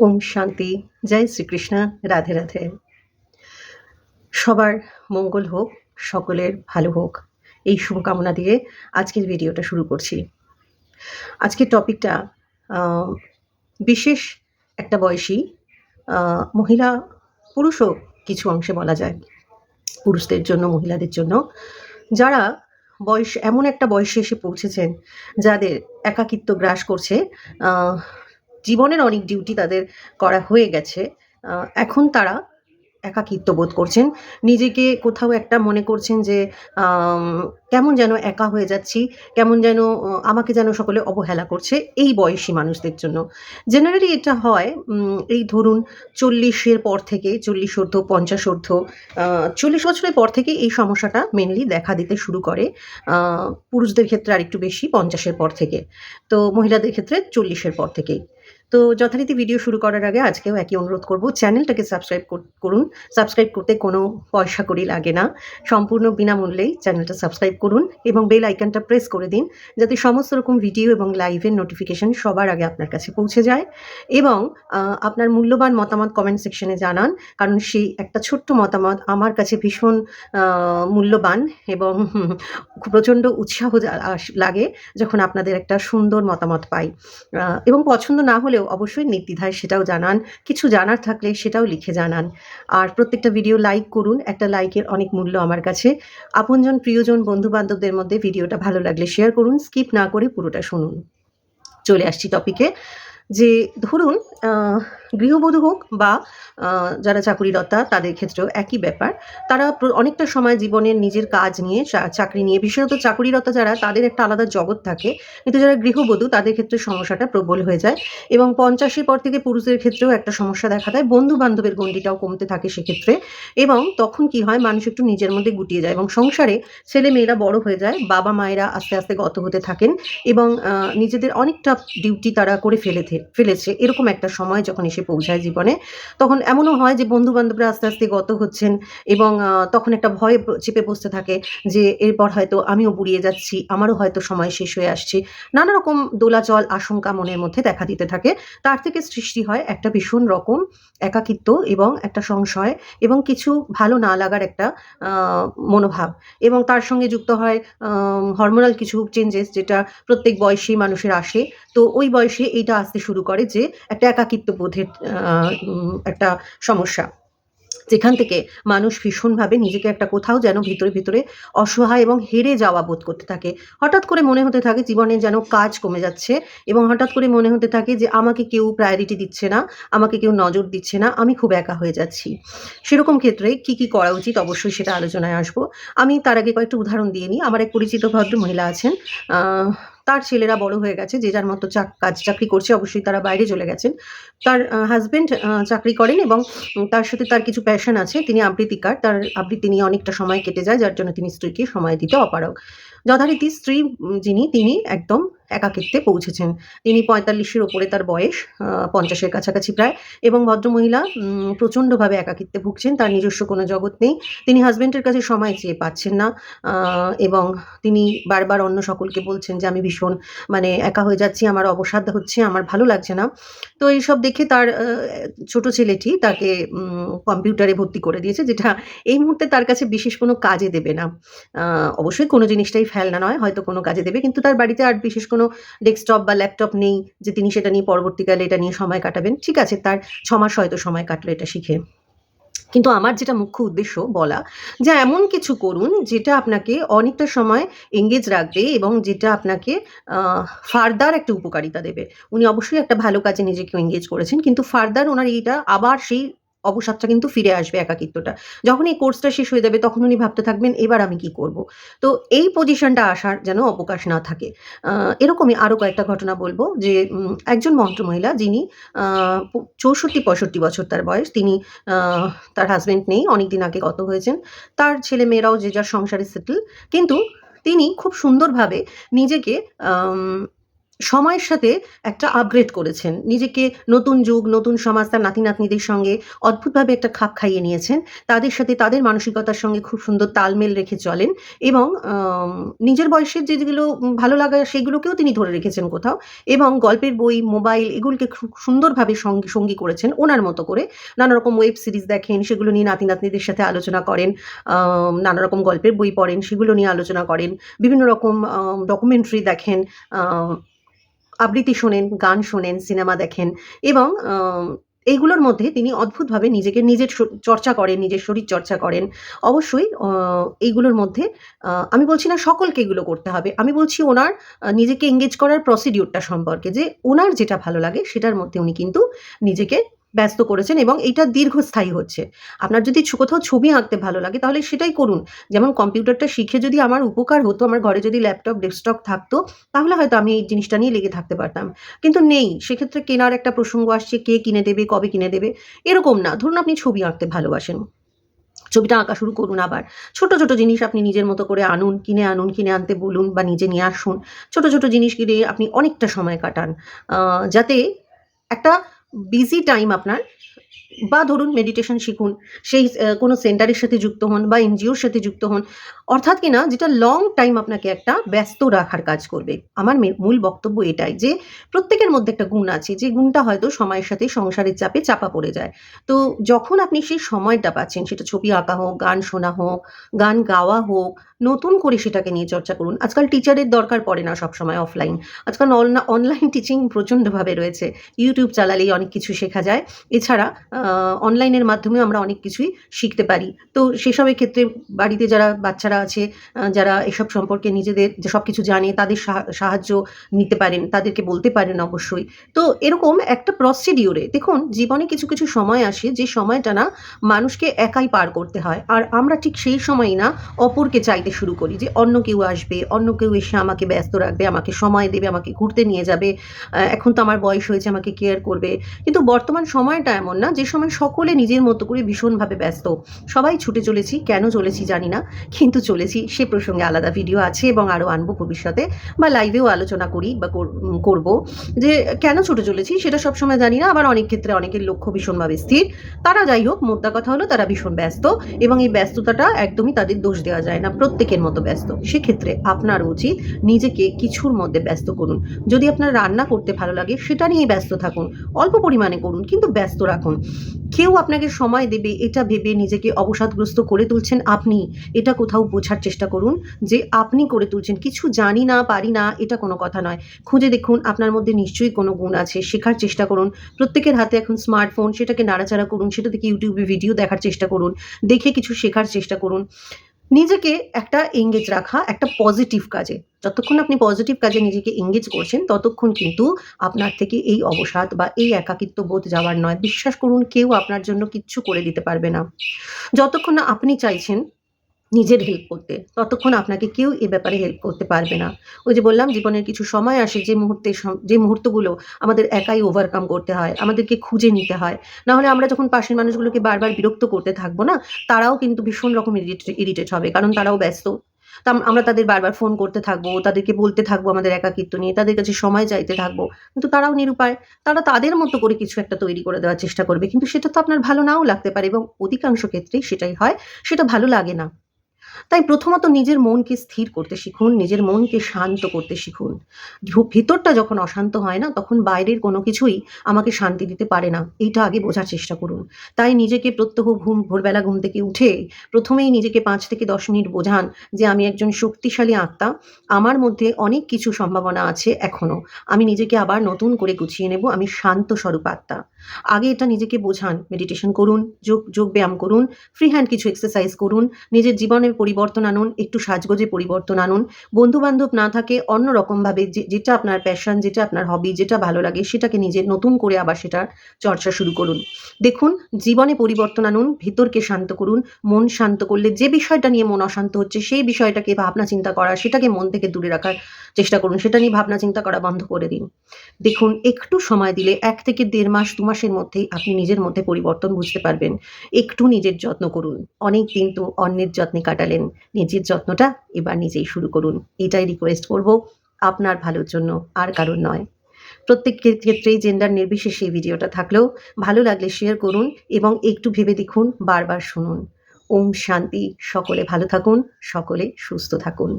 ওম শান্তি। জয় শ্রীকৃষ্ণ। রাধে রাধে। সবার মঙ্গল হোক, সকলের ভালো হোক। এই শুভকামনা দিয়ে আজকের ভিডিওটা শুরু করছি। আজকের টপিকটা বিশেষ একটা বয়সী মহিলা পুরুষও কিছু অংশে বলা যায়। পুরুষদের জন্য, মহিলাদের জন্য। যারা বয়স, এমন একটা বয়সে এসে পৌঁছেছেন, যাদের একাকিত্ব গ্রাস করছে জীবনের অনেক ডিউটি তাদের করা হয়ে গেছে। এখন তারা একাকিত্ব বোধ করছেন। নিজেকে কোথাও একটা মনে করছেন যে কেমন যেন একা হয়ে যাচ্ছি, কেমন যেন আমাকে যেন সকলে অবহেলা করছে এই বয়সী মানুষদের জন্য। জেনারেলি এটা হয় এই ধরুন চল্লিশের পর থেকে, চল্লিশ অর্ধ পঞ্চাশ অর্ধ চল্লিশ বছরের পর থেকে এই সমস্যাটা মেনলি দেখা দিতে শুরু করে। পুরুষদের ক্ষেত্রে আরেকটু বেশি, পঞ্চাশের পর থেকে। তো মহিলাদের ক্ষেত্রে চল্লিশের পর থেকেই। তো যথারীতি ভিডিও শুরু করার আগে আজকেও একই অনুরোধ করব চ্যানেলটাকে সাবস্ক্রাইব করুন। সাবস্ক্রাইব করতে কোনো পয়সা করি লাগে না। সম্পূর্ণ বিনামূল্যেই চ্যানেলটা সাবস্ক্রাইব করুন এবং বেল আইকনটা প্রেস করে দিন, যাতে সমস্ত রকম ভিডিও এবং লাইভের নোটিফিকেশন সবার আগে আপনার কাছে পৌঁছে যায়। এবং আপনার মূল্যবান মতামত কমেন্ট সেকশনে জানান, কারণ সেই একটা ছোট্ট মতামত আমার কাছে ভীষণ মূল্যবান এবং প্রচণ্ড উৎসাহ লাগে যখন আপনাদের একটা সুন্দর মতামত পাই। এবং পছন্দ না হলেও অবশ্যই নির্দ্বিধায় সেটাও জানান, কিছু জানার থাকলে সেটাও লিখে জানান। আর প্রত্যেকটা ভিডিও লাইক করুন, একটা লাইকের অনেক মূল্য আমার কাছে। আপনজন, প্রিয়জন, বন্ধুবান্ধবদের মধ্যে ভিডিওটা ভালো লাগলে শেয়ার করুন স্কিপ না করে পুরোটা শুনুন। চলে আসছি টপিকে যে, ধরুন গৃহবধূ হোক বা যারা চাকুরিরতা তাদের ক্ষেত্রেও একই ব্যাপার। তারা অনেকটা সময় জীবনের নিজের কাজ নিয়ে চাকরি নিয়ে, বিশেষত চাকুরিরতা যারা, তাদের একটা আলাদা জগৎ থাকে। কিন্তু যারা গৃহবধূ, তাদের ক্ষেত্রে সমস্যাটা প্রবল হয়ে যায় এবং পঞ্চাশের পর থেকে পুরুষদের ক্ষেত্রেও একটা সমস্যা দেখা দেয়। বন্ধু বান্ধবের গণ্ডিটাও কমতে থাকে সেক্ষেত্রে এবং তখন কি হয়, মানুষ একটু নিজের মধ্যে গুটিয়ে যায় এবং সংসারে ছেলে মেয়েরা বড় হয়ে যায়, বাবা মায়েরা আস্তে আস্তে গত হতে থাকেন এবং নিজেদের অনেকটা ডিউটি তারা করে ফেলেছে ফেলেছে। এরকম একটা সময় যখন এসে পৌঁছায় জীবনে। তখন এমনও হয় যে বন্ধু বান্ধবরা আস্তে আস্তে গত হচ্ছেন এবং তখন একটা ভয় চেপে বসতে থাকে যে এরপর হয়তো আমিও বুড়িয়ে যাচ্ছি, আমারও হয়তো সময় শেষ হয়ে আসছে। নানা রকম দোলাচল, আশঙ্কা মনের মধ্যে দেখা দিতে থাকে। তার থেকে সৃষ্টি হয় একটা ভীষণ রকম একাকিত্ব এবং একটা সংশয় এবং কিছু ভালো না লাগার একটা মনোভাব এবং তার সঙ্গে যুক্ত হয় হরমোনাল কিছু চেঞ্জেস যেটা প্রত্যেক বয়সী মানুষের আসে। তো ওই বয়সে এইটা আসতে শুরু করে যে একটা একাকিত্ব বোধের একটা সমস্যা। যেখান থেকে মানুষ ভীষণভাবে নিজেকে একটা কোথাও যেন ভিতরে ভিতরে অসহায় এবং হেরে যাওয়া বোধ করতে থাকে। হঠাৎ করে মনে হতে থাকে জীবনে যেন কাজ কমে যাচ্ছে এবং হঠাৎ করে মনে হতে থাকে যে আমাকে কেউ প্রায়োরিটি দিচ্ছে না, আমাকে কেউ নজর দিচ্ছে না, আমি খুব একা হয়ে যাচ্ছি। সেরকম ক্ষেত্রে কি কি করা উচিত? অবশ্যই সেটা আলোচনায় আসব। আমি তার আগে কয়েকটা উদাহরণ দিয়ে নিই। আমার এক পরিচিত ভদ্র মহিলা আছেন তার ছেলেরা বড় হয়ে গেছে, যে যার মতো কাজ চাকরি করছে, অবশ্যই তারা বাইরে চলে গেছেন। তার হাজবেন্ড চাকরি করেন এবং তার সাথে তার কিছু প্যাশন আছে, তিনি আবৃত্তিকার। তার আবৃত্তি নিয়ে অনেকটা সময় কেটে যায়, যার জন্য তিনি স্ত্রীকে সময় দিতে অপারগ। যথারীতি স্ত্রী যিনি, তিনি একদম একাকিত্বে পৌঁছেছেন। তিনি পঁয়তাল্লিশের ওপরে তার বয়স পঞ্চাশের কাছাকাছি প্রায় এবং ভদ্রমহিলা প্রচণ্ডভাবে একাকিত্বে ভুগছেন, তার নিজস্ব কোনো জগৎ নেই। তিনি হাজব্যান্ডের কাছে সময় চেয়ে পাচ্ছেন না এবং তিনি বারবার অন্য সকলকে বলছেন যে, আমি ভীষণ মানে একা হয়ে যাচ্ছি, আমার অবসাদ হচ্ছে, আমার ভালো লাগছে না। তো এইসব দেখে তার ছোট ছেলেটি তাকে কম্পিউটারে ভর্তি করে দিয়েছে, যেটা এই মুহূর্তে তার কাছে বিশেষ কোনো কাজে দেবে না। অবশ্যই কোনো জিনিসটাই ফেলনা নয়, হয়তো কোনো কাজে দেবে, কিন্তু তার বাড়িতে আর বিশেষ কোনো ডেস্কটপ বা ল্যাপটপ নেই, যে তিনি সেটা নিয়ে পরবর্তীকালে এটা নিয়ে সময় কাটাবেন। ঠিক আছে, তার ছমাস হয়তো সময় কাটলো এটা শিখে। কিন্তু আমার যেটা মুখ্য উদ্দেশ্য বলা, যে এমন কিছু করুন যেটা আপনাকে অনেকটা সময় এঙ্গেজ রাখবে এবং যেটা আপনাকে ফার্দার একটা উপকারিতা দেবে। উনি অবশ্যই একটা ভালো কাজে নিজেকে এঙ্গেজ করেছেন, কিন্তু ফার্দার ওনার এইটা আবার সেই অবসাদটা কিন্তু ফিরে আসবে একাকিত্বটা। যখন এই কোর্সটা শেষ হয়ে যাবে, তখন উনি ভাবতে থাকবেন, এবার আমি কি করব? তো এই পজিশনটা আসার যেন অবকাশ না থাকে। এরকমই আরও কয়েকটা ঘটনা বলব যে একজন মন্ত্রমহিলা যিনি চৌষট্টি, পঁয়ষট্টি বছর তার বয়স, তিনি তার হাজবেন্ড নেই অনেক দিন আগে গত হয়েছেন। তার ছেলে মেয়েরাও যে যার সংসারে সেটেল কিন্তু তিনি খুব সুন্দরভাবে নিজেকে সময়ের সাথে একটা আপগ্রেড করেছেন। নিজেকে নতুন যুগ, নতুন সমাজ, তার নাতি নাতনিদের সঙ্গে অদ্ভুতভাবে একটা খাপ খাইয়ে নিয়েছেন। তাদের সাথে তাদের মানসিকতার সঙ্গে খুব সুন্দর তালমেল রেখে চলেন এবং নিজের বয়সের যেগুলো ভালো লাগা সেগুলোকেও তিনি ধরে রেখেছেন কোথাও এবং গল্পের বই, মোবাইল এগুলোকে খুব সুন্দরভাবে সঙ্গী সঙ্গী করেছেন ওনার মতো করে। নানা রকম ওয়েব সিরিজ দেখেন, সেগুলো নিয়ে নাতি নাতনিদের সাথে আলোচনা করেন নানা রকম গল্পের বই পড়েন, সেগুলো নিয়ে আলোচনা করেন। বিভিন্ন রকম ডকুমেন্টারি দেখেন আবৃত্তি শোনেন, গান শোনেন, সিনেমা দেখেন এবং এইগুলোর মধ্যে তিনি অদ্ভুতভাবে নিজেকে নিজের চর্চা করেন, নিজের শরীর চর্চা করেন। অবশ্যই এইগুলোর মধ্যে আমি বলছি না সকলকে এগুলো করতে হবে, আমি বলছি ওনার নিজেকে এঙ্গেজ করার প্রসিডিউরটা সম্পর্কে যে ওনার যেটা ভালো লাগে সেটার মধ্যে উনি কিন্তু নিজেকে ব্যস্ত করেছেন এবং এটা দীর্ঘস্থায়ী হচ্ছে। আপনার যদি কোথাও ছবি আঁকতে ভালো লাগে তাহলে সেটাই করুন। যেমন কম্পিউটারটা শিখে যদি আমার উপকার হতো, আমার ঘরে যদি ল্যাপটপ, ডেস্কটপ থাকতো, তাহলে হয়তো আমি এই জিনিসটা নিয়ে লেগে থাকতে পারতাম। কিন্তু নেই, সেক্ষেত্রে কেনার একটা প্রসঙ্গ আসছে, কে কিনে দেবে, কবে কিনে দেবে, এরকম না। ধরুন আপনি ছবি আঁকতে ভালোবাসেন। ছবিটা আঁকা শুরু করুন আবার। ছোট ছোট জিনিস আপনি নিজের মতো করে আনুন, কিনে আনুন, কিনে আনতে বলুন বা নিজে নিয়ে আসুন। ছোট ছোট জিনিস কিনে আপনি অনেকটা সময় কাটান। যাতে একটা বিজি টাইম আপনার বা ধরুন মেডিটেশন শিখুন, সেই কোনো সেন্টারের সাথে যুক্ত হন বা এনজিওর সাথে যুক্ত হন, অর্থাৎ কিনা যেটা লং টাইম আপনাকে একটা ব্যস্ত রাখার কাজ করবে। আমার মূল বক্তব্য এটাই যে, প্রত্যেকের মধ্যে একটা গুণ আছে, যে গুণটা হয়তো সময়ের সাথে সংসারের চাপে চাপা পড়ে যায়। তো যখন আপনি সেই সময়টা পাচ্ছেন, সেটা ছবি আঁকা হোক, গান শোনা হোক, গান গাওয়া হোক, নতুন করে সেটাকে নিয়ে চর্চা করুন। আজকাল টিচারের দরকার পড়ে না সবসময় অফলাইন আজকাল অনলাইন টিচিং প্রচণ্ডভাবে রয়েছে। ইউটিউব চালালেই অনেক কিছু শেখা যায়। এছাড়া অনলাইনের মাধ্যমে আমরা অনেক কিছুই শিখতে পারি। তো সেসবের ক্ষেত্রে বাড়িতে যারা বাচ্চারা আছে যারা এসব সম্পর্কে নিজেদের যে সব কিছু জানে, তাদের সাহা- সাহায্য নিতে পারেন, তাদেরকে বলতে পারেন অবশ্যই। তো এরকম একটা প্রসিডিওরে দেখুন, জীবনে কিছু কিছু সময় আসে, যে সময়টা না মানুষকে একাই পার করতে হয়। আর আমরা ঠিক সেই সময়ই না অপরকে চাইতে শুরু করি, যে অন্য কেউ আসবে, অন্য কেউ এসে আমাকে ব্যস্ত রাখবে, আমাকে সময় দেবে, আমাকে ঘুরতে নিয়ে যাবে। এখন তো আমার বয়স হয়েছে, আমাকে কেয়ার করবে। কিন্তু বর্তমান সময়টা এমন না, যে সময় সকলে নিজের মতো করে ভীষণভাবে ব্যস্ত। সবাই ছুটে চলেছি, কেন চলেছি জানি না, কিন্তু চলেছি। সে প্রসঙ্গে আলাদা ভিডিও আছে এবং আরও আনব ভবিষ্যতে বা লাইভেও আলোচনা করি বা করব। যে কেন ছুটে চলেছি সেটা সবসময় জানি না, আবার অনেক ক্ষেত্রে অনেকের লক্ষ্য ভীষণভাবে স্থির। তারা যাই হোক, মোদ্দা কথা হলো তারা ভীষণ ব্যস্ত এবং এই ব্যস্ততাটা একদমই তাদের দোষ দেওয়া যায় না, প্রত্যেকের মতো ব্যস্ত। সেক্ষেত্রে আপনার উচিত নিজেকে কিছুর মধ্যে ব্যস্ত করুন। যদি আপনার রান্না করতে ভালো লাগে, সেটা নিয়ে ব্যস্ত থাকুন। অল্প পরিমাণে করুন, কিন্তু ব্যস্ত রাখুন। কেউ আপনাকে সময় দেবে এটা ভেবে নিজেকে অবসাদগ্রস্ত করে তুলছেন আপনি। এটা কোথাও বোঝার চেষ্টা করুন যে আপনি করে তুলছেন। কিছু জানি না, পারি না, এটা কোনো কথা নয়। খুঁজে দেখুন, আপনার মধ্যে নিশ্চয়ই কোনো গুণ আছে। শেখার চেষ্টা করুন। প্রত্যেকের হাতে এখন স্মার্টফোন সেটাকে নাড়াচাড়া করুন। সেটা থেকে ইউটিউবে ভিডিও দেখার চেষ্টা করুন। দেখে কিছু শেখার চেষ্টা করুন। নিজেকে একটা এঙ্গেজ রাখা একটা পজিটিভ কাজে। যতক্ষণ আপনি পজিটিভ কাজে নিজেকে এঙ্গেজ করছেন, ততক্ষণ কিন্তু আপনার থেকে এই অবসাদ বা এই একাকিত্ব বোধ যাওয়ার নয়। বিশ্বাস করুন, কেউ আপনার জন্য কিচ্ছু করে দিতে পারবে না। যতক্ষণ না আপনি চাইছেন নিজের হেল্প করতে। ততক্ষণ আপনাকে কেউ এ ব্যাপারে হেল্প করতে পারবে না। ওই যে বললাম, জীবনের কিছু সময় আসে যে মুহূর্তে যে মুহূর্তগুলো আমাদের একাই ওভারকাম করতে হয়, আমাদেরকে খুঁজে নিতে হয়। না হলে আমরা যখন পাশের মানুষগুলোকে বারবার বিরক্ত করতে থাকব না, তারাও কিন্তু ভীষণ রকম ইরিটেট হবে, কারণ তারাও ব্যস্ত। তা আমরা তাদের বারবার ফোন করতে থাকব, তাদেরকে বলতে থাকব আমাদের একাকিত্ব নিয়ে, তাদের কাছে সময় চাইতে থাকব। কিন্তু তারাও নিরুপায়। তারা তাদের মতো করে কিছু একটা তৈরি করে দেওয়ার চেষ্টা করবে, কিন্তু সেটা তো আপনার ভালো নাও লাগতে পারে এবং অধিকাংশ ক্ষেত্রেই সেটাই হয়, সেটা ভালো লাগে না। তাই প্রথমত নিজের মনকে স্থির করতে শিখুন, নিজের মনকে শান্ত করতে শিখুন। ভিতরটা যখন অশান্ত হয় না, তখন বাইরের কোনো কিছুই আমাকে শান্তি দিতে পারে না। এইটা আগে বোঝার চেষ্টা করুন। তাই নিজেকে প্রত্যহ ঘুম ভোরবেলা ঘুম থেকে উঠে প্রথমেই নিজেকে পাঁচ থেকে দশ মিনিট বোঝান যে আমি একজন শক্তিশালী আত্মা। আমার মধ্যে অনেক কিছু সম্ভাবনা আছে এখনও আমি নিজেকে আবার নতুন করে গুছিয়ে নেব। আমি শান্ত স্বরূপ আত্মা। আগে এটা নিজেকে বোঝান মেডিটেশন করুন, যোগ যোগ ব্যায়াম করুন ফ্রি হ্যান্ড কিছু এক্সারসাইজ করুন, নিজের জীবনে পরিবর্তন আনুন, একটু সাজগোজে পরিবর্তন আনুন। বন্ধু বান্ধব না থাকে, অন্য রকমভাবে যেটা আপনার প্যাশন যেটা আপনার হবি যেটা ভালো লাগে, সেটাকে নিজে নতুন করে আবার সেটার চর্চা শুরু করুন। দেখুন, জীবনে পরিবর্তন আনুন, ভিতরকে শান্ত করুন, মন শান্ত করলে যে বিষয়টা নিয়ে মন অশান্ত হচ্ছে, সেই বিষয়টাকে ভাবনা চিন্তা করা, সেটাকে মন থেকে দূরে রাখার চেষ্টা করুন, সেটা নিয়ে ভাবনা চিন্তা করা বন্ধ করে দিন। দেখুন, একটু সময় দিলে, এক থেকে দেড় মাস, দু মাসের মধ্যেই আপনি নিজের মধ্যে পরিবর্তন বুঝতে পারবেন। একটু নিজের যত্ন করুন। অনেক দিন তো অন্যের যত্নে কাটালেন। নিজের যত্নটা এবার নিজেই শুরু করুন। এটাই রিকোয়েস্ট করব আপনার ভালোর জন্য, আর কারণ নয়। প্রত্যেক ক্ষেত্রেই জেন্ডার নির্বিশেষে এই ভিডিওটা থাকলেও ভালো লাগলে শেয়ার করুন এবং একটু ভেবে দেখুন, বারবার শুনুন। ওম শান্তি। সকলে ভালো থাকুন, সকলে সুস্থ থাকুন।